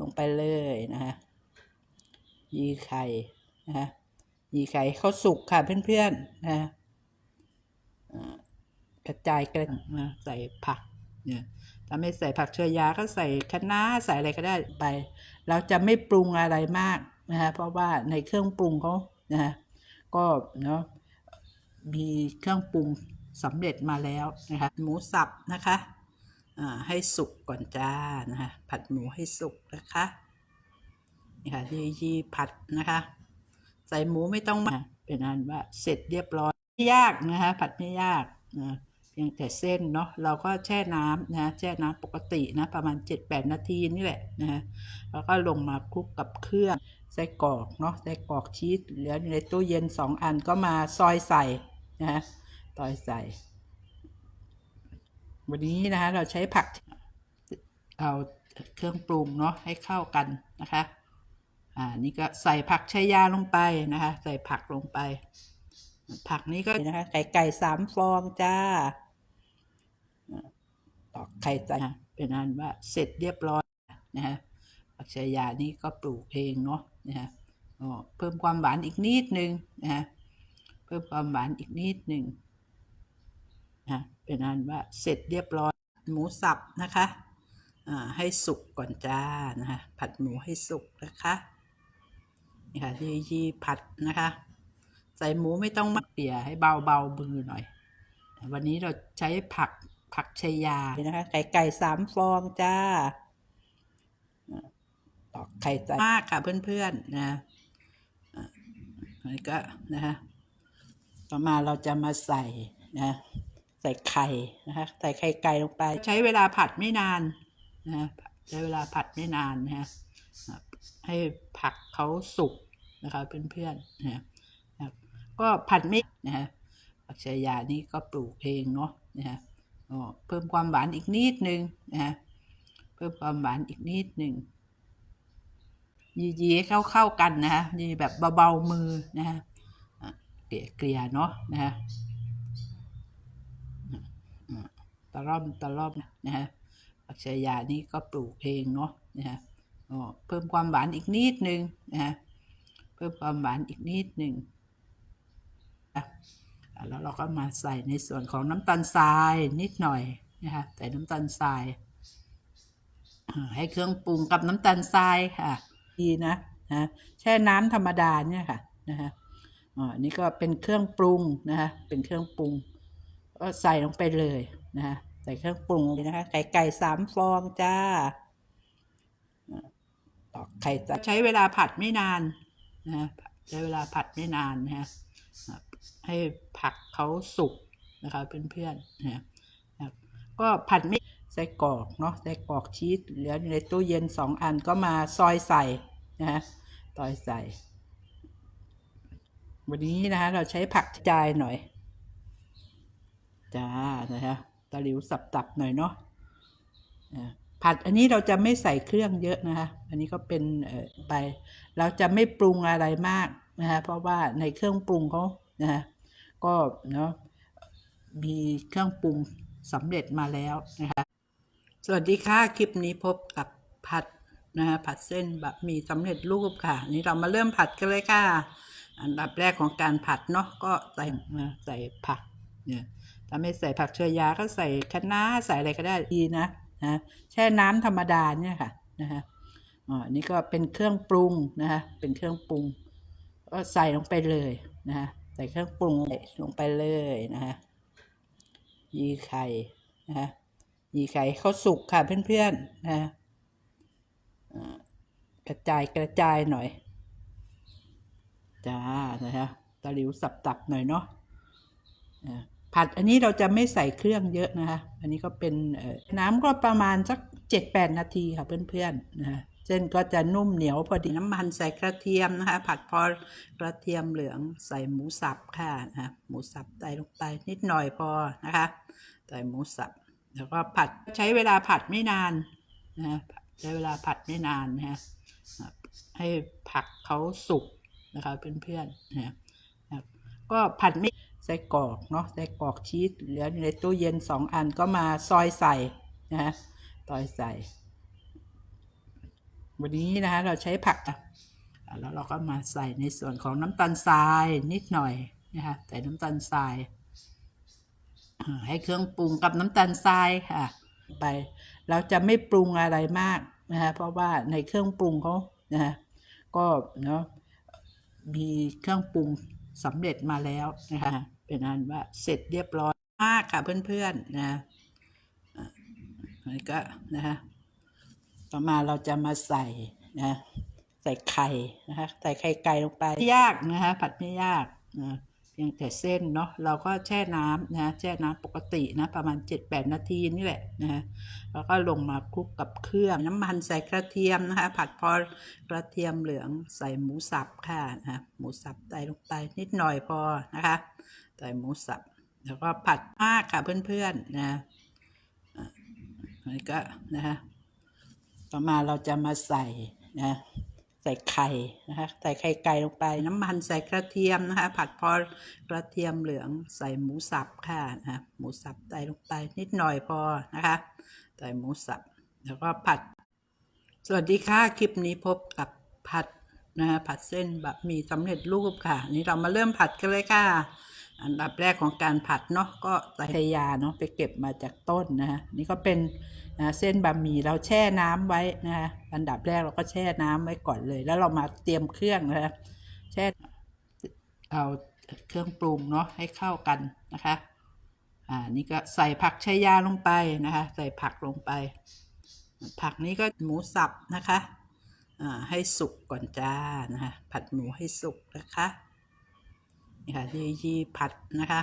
ลงไปเลยนะฮะยีไข่นะฮะยีไข่เขาสุกค่ะเพื่อนๆนะฮะกระจายกันนะใส่ผักเนี่ยถ้าไม่ใส่ผักเชื้อยาก็ใส่คะน้าใส่อะไรก็ได้ไป เราจะไม่ปรุงอะไรมากนะฮะเพราะว่าในเครื่องปรุงเขานะฮะก็เนาะมีเครื่องปรุงสำเร็จมาแล้วนะคะหมูสับนะคะ ให้สุกก่อนจ้านะคะผัดหมูให้สุกนะคะนี่ค่ะที่ที่ผัดนะคะ ใส่หมูไม่ต้องมาเป็นอันว่าเสร็จเรียบร้อยไม่ยากนะคะผัดไม่ยากนะเพียงแต่เส้นเนาะเราก็แช่น้ำนะแช่น้ำปกตินะประมาณ 7-8 นาทีนี่แหละนะฮะแล้วก็ลงมาคลุกกับเครื่องไส้กรอกเนาะไส้กรอกชีสเหลือในตู้เย็น 2 อันก็มาซอยใส่นะฮะซอยใส่ วันนี้นะคะเราใช้ผักเอาเครื่องปรุงเนาะให้เข้ากันนะคะอ่านี่ก็ใส่ผักชายาลงไปนะคะ ใส่ผักลงไป ผักนี้ก็นะคะไก่ไก่สามฟองจ้าตอกไข่ใส่นเป็นอันว่าเสร็จเรียบร้อยนะฮะผักชายานี่ก็ปลูกเองเนาะนะฮะเพิ่มความหวานอีกนิดนึงนะฮะเพิ่มความหวานอีกนิดนึง นะเป็นอันว่าเสร็จเรียบร้อยหมูสับนะคะให้สุกก่อนจ้านะคะผัดหมูให้สุกนะคะนี่ค่ะที่ที่ผัดนะคะ ใส่หมูไม่ต้องมากเปียให้เบาเบามือหน่อย วันนี้เราใช้ผักผักชายานะคะไก่ไก่สามฟองจ้าตอกไข่ใส่มากค่ะเพื่อนๆนะอะแล้ก็นะคะต่อมาเราจะมาใส่นะ ใส่ไข่นะคะใส่ไข่ไก่ลงไป ใช้เวลาผัดไม่นานนะใช้เวลาผัดไม่นานนะฮะให้ผักเขาสุกนะคะเพื่อนๆนะครับก็ผัดไม่นะฮะผักชายานี่ก็ปลูกเองเนาะนะฮะเพิ่มความหวานอีกนิดนึงนะฮะเพิ่มความหวานอีกนิดนึงยีๆให้เข้าเข้ากันนะฮะยีแบบเบาๆมือนะฮะเกลี่ยเกลี่ยเนาะนะฮะอะ ตะล่อมตะล่อมนะฮะผักชายานี่ก็ปลูกเองเนาะนะฮะเพิ่มความหวานอีกนิดนึงนะฮะเพิ่มความหวานอีกนิดนึงอะแล้วเราก็มาใส่ในส่วนของน้ำตาลทรายนิดหน่อยนะคะใส่น้ำตาลทราย ให้เครื่องปรุงกับน้ำตาลทรายค่ะ ดีนะนะแช่น้ำธรรมดาเนี่ยค่ะนะฮะอ่านี่ก็เป็นเครื่องปรุงนะคะเป็นเครื่องปรุงก็ใส่ลงไปเลย นะคะใส่เครื่องปรุงเลยนะคะไก่ไก่สามฟองจ้าตอกไข่ใส่ใช้เวลาผัดไม่นานนะฮะใช้เวลาผัดไม่นานนะฮะให้ผักเขาสุกนะคะเพื่อนๆนะฮะครับก็ผัดไม่ไส้กรอกเนาะไส้กรอกชีสเหลืออยู่ในตู้เย็นสองอันก็มาซอยใส่นะฮะซอยใส่ วันนี้นะคะเราใช้ผักจายหน่อย จ้า นะฮะ ตะหลิวสับๆหน่อยเนาะผัดอันนี้เราจะไม่ใส่เครื่องเยอะนะคะ อันนี้ก็เป็นไป เราจะไม่ปรุงอะไรมากนะคะเพราะว่าในเครื่องปรุงเขานะคะก็เนาะมีเครื่องปรุงสำเร็จมาแล้วนะคะสวัสดีค่ะ คลิปนี้พบกับผัดนะคะผัดเส้นแบบมีสำเร็จรูปค่ะ นี่เรามาเริ่มผัดกันเลยค่ะ อันดับแรกของการผัดเนาะก็ใส่ใส่ผักเนี่ย ถ้าไม่ใส่ผักเชื้อยาก็ใส่คะน้าใส่อะไรก็ได้ดีนะนะแช่น้ำธรรมดาเนี่ยค่ะนะฮะอ๋อนี่ก็เป็นเครื่องปรุงนะคะเป็นเครื่องปรุง ก็ใส่ลงไปเลยนะฮะใส่เครื่องปรุงลงไปเลยนะฮะยีไข่นะฮะยีไข่เขาสุกค่ะเพื่อนๆนะฮะกระจายกระจายหน่อยจ้านะฮะตะหลิวสับๆหน่อยเนาะอ่า ผัดอันนี้เราจะไม่ใส่เครื่องเยอะนะคะ อันนี้ก็เป็นน้ำก็ประมาณสักเจ็ดแปดนาทีค่ะเพื่อนๆนะฮะเส้นก็จะนุ่มเหนียวพอดีน้ำมันใส่กระเทียมนะคะ ผัดพอกระเทียมเหลืองใส่หมูสับค่ะนะหมูสับใส่ลงไปนิดหน่อยพอนะคะใส่หมูสับ แล้วก็ผัดใช้เวลาผัดไม่นานนะฮะใช้เวลาผัดไม่นานนะฮะให้ผักเขาสุกนะคะเพื่อนๆนะฮะก็ผัดไม่ ไส้กรอกเนาะไส้กรอกชีสเหลืออยู่ในตู้เย็นสองอันก็มาซอยใส่นะฮะซอยใส่ วันนี้นะคะเราใช้ผักอะแล้วเราก็มาใส่ในส่วนของน้ำตาลทรายนิดหน่อยนะคะใส่น้ำตาลทราย ให้เครื่องปรุงกับน้ำตาลทรายค่ะ ไป เราจะไม่ปรุงอะไรมากนะคะเพราะว่าในเครื่องปรุงเขานะะก็เนาะมีเครื่องปรุง สำเร็จมาแล้วนะคะเป็นอันว่าเสร็จเรียบร้อยมากค่ะเพื่อนๆนะอะแล้วก็นะคะต่อมาเราจะมาใส่นะใส่ไข่นะคะใส่ไข่ไก่ลงไปไม่ยากนะคะผัดไม่ยากนะเพียงแต่เส้นเนาะเราก็แช่น้ำนะแช่น้ำปกตินะประมาณ 7-8 นาทีนี่แหละนะแล้วก็ลงมาคลุกกับเครื่องน้ำมันใส่กระเทียมนะคะ ผัดพอกระเทียมเหลืองใส่หมูสับค่ะนะหมูสับใส่ลงไปนิดหน่อยพอนะคะใส่หมูสับ แล้วก็ผัดมากค่ะเพื่อนๆนะอะแล้ก็นะคะต่อมาเราจะมาใส่นะ ใส่ไข่นะคะ ใส่ไข่ไก่ลงไป น้ำมันใส่กระเทียมนะคะ ผัดพอกระเทียมเหลืองใส่หมูสับค่ะนะหมูสับใส่ลงไปนิดหน่อยพอนะคะ ใส่หมูสับแล้วก็ผัด สวัสดีค่ะ คลิปนี้พบกับผัดนะฮะผัดเส้นแบบหมีสำเร็จรูปค่ะ นี่เรามาเริ่มผัดกันเลยค่ะ อันดับแรกของการผัดเนาะก็ใส่ยาเนาะไปเก็บมาจากต้นนะฮะนี่ก็เป็นนะเส้นบะหมี่เราแช่น้ำไว้นะฮะอันดับแรกเราก็แช่น้ำไว้ก่อนเลย แล้วเรามาเตรียมเครื่องนะฮะแช่เอาเครื่องปรุงเนาะให้เข้ากันนะคะอ่านี่ก็ใส่ผักชายาลงไปนะคะใส่ผักลงไป ผักนี้ก็หมูสับนะคะอ่าให้สุกก่อนจ้านะคะผัดหมูให้สุกนะคะ นี่ค่ะยียีผัดนะคะ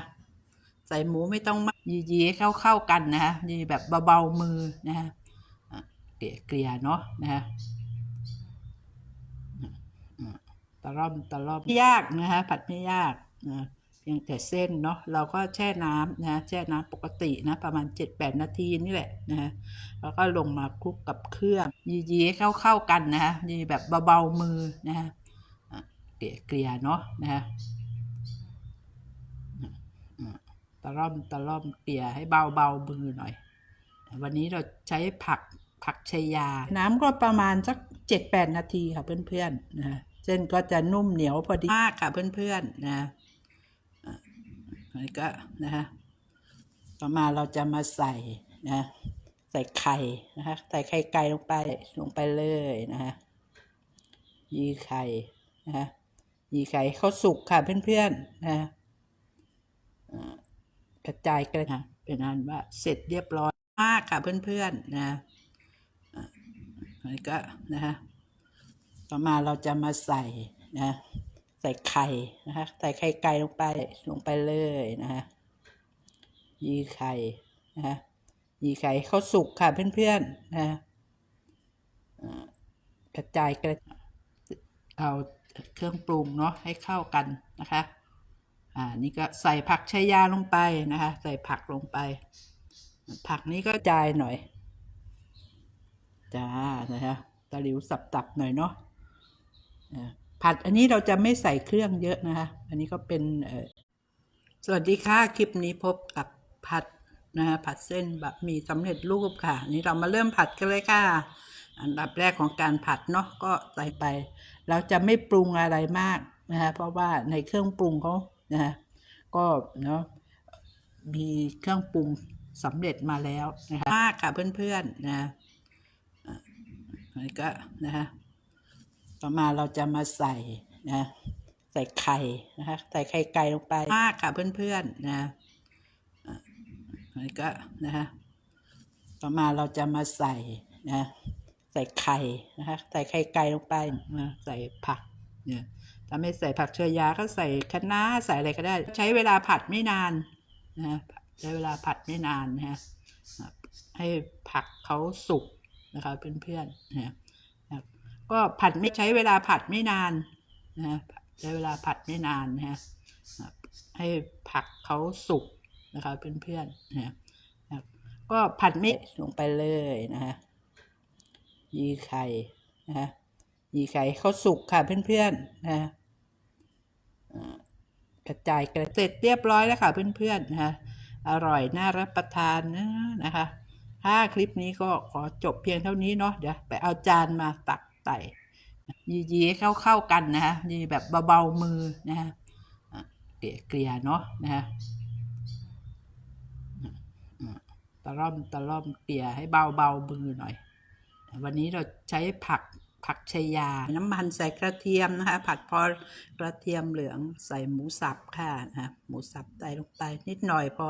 ใส่หมูไม่ต้องมากยียีเข้าเข้ากันนะคะยีแบบเบาๆมือนะคะเกลี่ยเกลี่ยเนาะนะคะอะตะล่อมตะล่อมไม่ยากนะคะผัดไม่ยากนะเพียงแต่เส้นเนาะเราก็แช่น้ำนะแช่น้ำปกตินะประมาณ 7-8 นาทีนี่แหละนะแล้วก็ลงมาคลุกกับเครื่องยียีเข้าเข้ากันนะฮะยีแบบเบาๆมือนะฮะเกลี่ยเกลี่ยเนาะนะฮะอะตะ ล่อมตะล่อมเกลี่ยให้เบาเบามือหน่อย วันนี้เราใช้ผักผักชายา น้ำก็ประมาณสักเจ็ดแปดนาทีค่ะเพื่อนๆนะเส้นก็จะนุ่มเหนียวพอดีมากค่ะเพื่อนๆนะอะแล้ก็นะฮะต่อมาเราจะมาใส่นะใส่ไข่นะคะใส่ไข่ไก่ลงไปลงไปเลยนะคะยีไข่นะคะยีไข่เขาสุกค่ะเพื่อนๆนะ กระจายกันค่ะเป็นอันว่าเสร็จเรียบร้อยมากค่ะเพื่อนๆนะอะแล้ก็นะคะต่อมาเราจะมาใส่นะใส่ไข่นะคะใส่ไข่ไก่ลงไปลงไปเลยนะคะยีไข่นะยีไข่เขาสุกค่ะเพื่อนๆนะอ่ากระจายกันเอาเครื่องปรุงเนาะให้เข้ากันนะคะ อ่านี่ก็ใส่ผักชายาลงไปนะคะ ใส่ผักลงไป ผักนี้ก็จายหน่อย จ้า นะคะตะหลิวสับๆหน่อยเนาะผัดอันนี้เราจะไม่ใส่เครื่องเยอะนะคะ อันนี้ก็เป็นสวัสดีค่ะคลิปนี้พบกับผัดนะฮะผัดเส้นแบบหมี่สำเร็จรูปค่ะ นี่เรามาเริ่มผัดกันเลยค่ะ อันดับแรกของการผัดเนาะก็ใส่ไป เราจะไม่ปรุงอะไรมากนะฮะเพราะว่าในเครื่องปรุงเขา นะฮะก็เนาะมีเครื่องปรุงสำเร็จมาแล้วนะคะมากค่ะเพื่อนๆนะอะแล้ก็นะฮะต่อมาเราจะมาใส่นะใส่ไข่นะคะใส่ไข่ไก่ลงไปมากค่ะเพื่อนๆนะอะแล้ก็นะคะต่อมาเราจะมาใส่นะใส่ไข่นะคะใส่ไข่ไก่ลงไปนะใส่ผักเนี่ย ถ้าไม่ใส่ผักเชยาก็ใส่คะน้าใส่อะไรก็ได้ ใช้เวลาผัดไม่นานนะใช้เวลาผัดไม่นานนะฮะให้ผักเขาสุกนะคะเพื่อนๆนะก็ผัดไม่ใช้เวลาผัดไม่นานนะใช้เวลาผัดไม่นานนะฮะให้ผักเขาสุกนะคะเพื่อนๆนะก็ผัดไม่ลงไปเลยนะฮะยีไข่นะฮะยีไข่เขาสุกค่ะเพื่อนๆนะ กระจายกันเสร็จเรียบร้อยแล้วค่ะเพื่อนๆนะฮะอร่อยน่ารับประทานนะนะคะ ถ้าคลิปนี้ก็ขอจบเพียงเท่านี้เนาะเดี๋ยวไปเอาจานมาตักใส่ยียีเข้าเข้ากันนะฮะยีแบบเบาๆมือนะฮะเกลี่ยเกลี่ยเนาะนะฮะตะล่อมตะล่อมเกลี่ยให้เบาๆมือหน่อย วันนี้เราใช้ผัก ผักชายา น้ำมันใส่กระเทียมนะคะ ผัดพอกระเทียมเหลืองใส่หมูสับค่ะนะหมูสับใส่ลงไปนิดหน่อยพอ